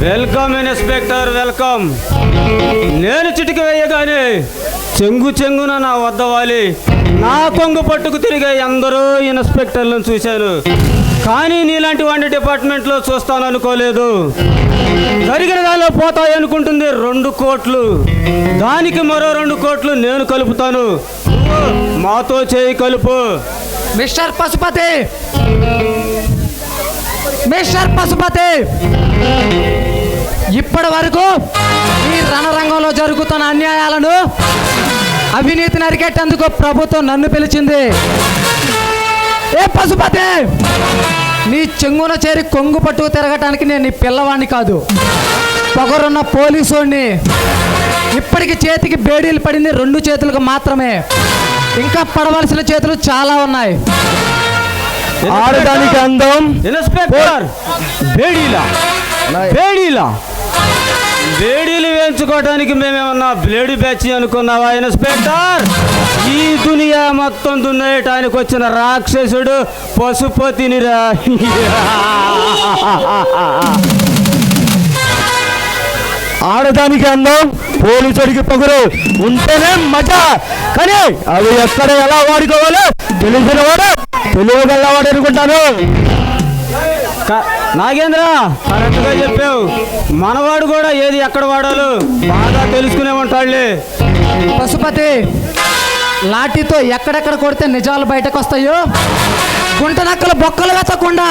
Welcome inspector welcome. నేను చిటిక వేయగానే చెంగు చెంగున నా వద్ద వాలి. నా కొంగు పట్టుకు తిరిగే ఎందరో ఇన్స్పెక్టర్లను చూశాను. కానీ నీలాంటి వాడిని డిపార్ట్మెంట్లో చూస్తాను అనుకోలేదు. జరిగిన దానిలో పోతాయి అనుకుంటుంది రెండు కోట్లు. దానికి మరో రెండు కోట్లు నేను కలుపుతాను. మాతో చేయి కలుపు. మిస్టర్ పశుపతి! మిస్టర్ పశుపతి! ఇప్పటి వరకు ఈ రణరంగంలో జరుగుతున్న అన్యాయాలను అవినీతిని అరికెట్టేందుకు ప్రభుత్వం నన్ను పిలిచింది. ఏ పశుపతి నీ చెంగున చేరి కొంగు పట్టుకు తిరగటానికి నేను నీ పిల్లవాడిని కాదు. పొగరున్న పోలీసుని ఇప్పటికి చేతికి బేడీలు పడింది రెండు చేతులకు మాత్రమే. ఇంకా పడవలసిన చేతులు చాలా ఉన్నాయి. ఆడదానికి అందం బేడీలా? బేడీలా? బేడీలు వేయించుకోవడానికి మేమేమన్నా బ్లేడు బ్యాచ్ అనుకున్నావా ఇన్స్పెక్టర్? ఈ దునియా మొత్తం దున్నేయటానికి వచ్చిన రాక్షసుడు పశుపతినిరా ఆడదానికి అందం పోలీసుడికి పగురు. ఉంటేనే మజా. కానీ అవి ఎక్కడ ఎలా వాడుకోవాలో? తెలిసిన వాడు తెలియగలవాడు అనుకుంటాను నాగేంద్ర! కరెక్ట్గా చెప్పావు. మనవాడు కూడా ఏది ఎక్కడ వాడాలో బాగా తెలుసుకునే ఉంటాడులే పశుపతి లాఠీతో ఎక్కడెక్కడ కొడితే నిజాలు బయటకు వస్తాయో గుంట నక్కలు బొక్కలు వెతకుండా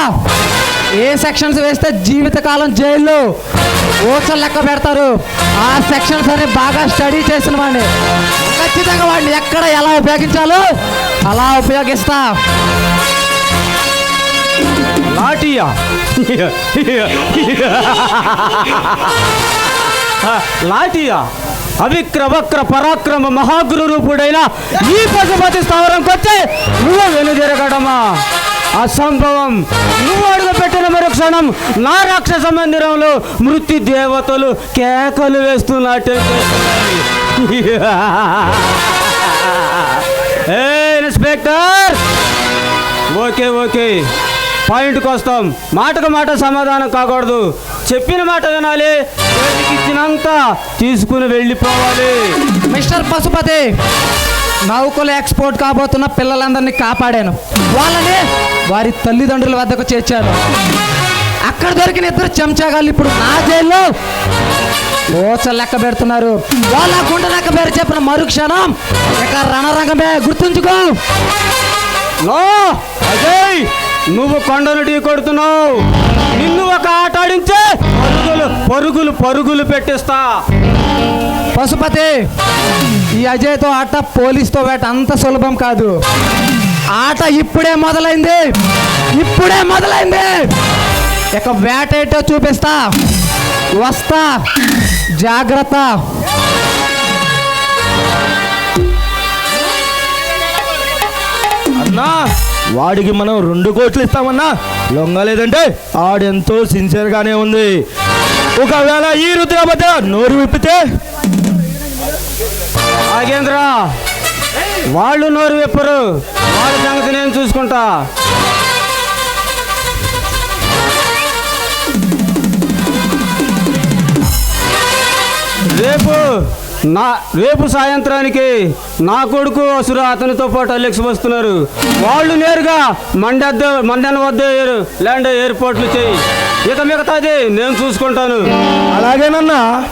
ఏ సెక్షన్స్ వేస్తే జీవితకాలం జైల్లో ఓచలు లెక్క పెడతారు? ఆ సెక్షన్స్ అని బాగా స్టడీ చేసిన వాడిని. ఖచ్చితంగా వాడిని ఎక్కడ ఎలా ఉపయోగించాలో అలా ఉపయోగిస్తా. లాఠీయా? లాఠీయా? అవిక్రవక్ర పరాక్రమ మహాగురు రూపుడైన ఈ పశుపతి స్థావరంకి వచ్చి నువ్వు వెనుదిరగడమా అసంభవం. నువ్వు అడుగు పెట్టిన మరుక్షణం నా రాక్షస మందిరంలో మృతి దేవతలు కేకలు వేస్తున్నట్టు ఏ ఇన్స్పెక్టర్! Okay okay. పాయింట్కి వస్తాం మాటకు మాట సమాధానం కాకూడదు. చెప్పిన మాట వినాలి. ఇచ్చినంత తీసుకుని వెళ్ళిపోవాలి. మిస్టర్ పశుపతి నౌకలు ఎక్స్పోర్ట్ కాబోతున్న పిల్లలందరినీ కాపాడాను. వాళ్ళని వారి తల్లిదండ్రుల వద్దకు చేర్చాను. అక్కడ దొరికిన ఇద్దరు చెంచాగాళ్ళు ఇప్పుడు నా జైల్లో. ఓచ లెక్క పెడుతున్నారు. వాళ్ళ గుండె లెక్క పేరు చెప్పిన మరుక్షణం. ఇక రణరంగమే గుర్తుంచుకో. నో అజయ్! నువ్వు కొండను ఢీ కొడుతున్నావు. నిన్ను ఒక ఆట ఆడించే పరుగులు పరుగులు పరుగులు పెట్టిస్తా. పశుపతి ఈ అజయ్తో ఆట పోలీస్తో వేట అంత సులభం కాదు. ఆట ఇప్పుడే మొదలైంది. ఇప్పుడే మొదలైంది. ఇక వేట ఏంటో చూపిస్తా. వస్తా. జాగ్రత్త. వాడికి మనం రెండు కోట్లు ఇస్తామన్నా? లొంగలేదంటే ఆడెంతో సిన్సియర్గానే ఉంది. ఒకవేళ ఈ రుద్రాబద్ద నోరు విప్పితే? నాగేంద్ర వాళ్ళు నోరు విప్పరు. వాళ్ళ సంగతి నేను చూసుకుంటా. రేపు నా రేపు సాయంత్రానికి నా కొడుకు అసురు అతనితో పాటు అలెక్స్ వస్తున్నారు. వాళ్ళు నేరుగా మండద్ద మండన వద్ద ల్యాండ్ ఏర్పాట్లు చేయి. ఇక మిగతాది నేను చూసుకుంటాను. అలాగేనన్నా.